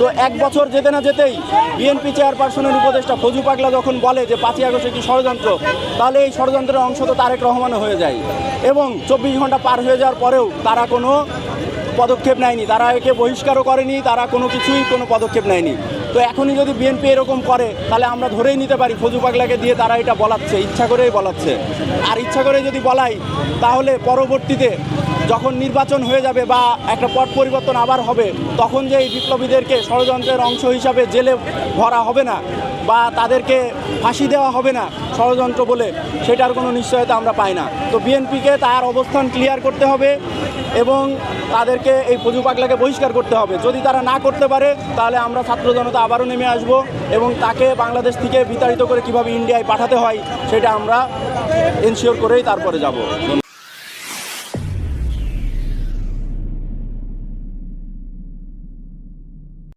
তো এক বছর যেতে না যেতেই বিএনপি চেয়ারপারসনের উপদেষ্টা ফজু পাগলা যখন বলে যে পাঁচই আগস্ট একটি ষড়যন্ত্র, তাহলে এই ষড়যন্ত্রের অংশ তো তারেক রহমানও হয়ে যায়। এবং চব্বিশ ঘণ্টা পার হয়ে যাওয়ার পরেও তারা কোনো পদক্ষেপ নেয়নি। তারা একে বহিষ্কারও করেনি, তারা কোনো কিছুই কোনো পদক্ষেপ নেয়নি। তো এখনই যদি বিএনপি এরকম করে, তাহলে আমরা ধরেই নিতে পারি ফজু পাগলাকে দিয়ে তারা এটা বলাচ্ছে, ইচ্ছা করেই বলাচ্ছে। আর ইচ্ছা করে যদি বলাই, তাহলে পরবর্তীতে যখন নির্বাচন হয়ে যাবে বা একটা পট পরিবর্তন আবার হবে, তখন যে এই বিপ্লবীদেরকে ষড়যন্ত্রের অংশ হিসাবে জেলে ভরা হবে না বা তাদেরকে ফাঁসি দেওয়া হবে না ষড়যন্ত্র বলে, সেটার কোনো নিশ্চয়তা আমরা পাই না। তো বিএনপিকে তার অবস্থান ক্লিয়ার করতে হবে এবং তাদেরকে এই ফজু পাগলাকে বহিষ্কার করতে হবে। যদি তারা না করতে পারে, তাহলে আমরা ছাত্র জনতা আবারও নেমে আসব এবং তাকে বাংলাদেশ থেকে বিতাড়িত করে কীভাবে ইন্ডিয়ায় পাঠাতে হয়, সেটা আমরা এনশিওর করেই তারপরে যাব।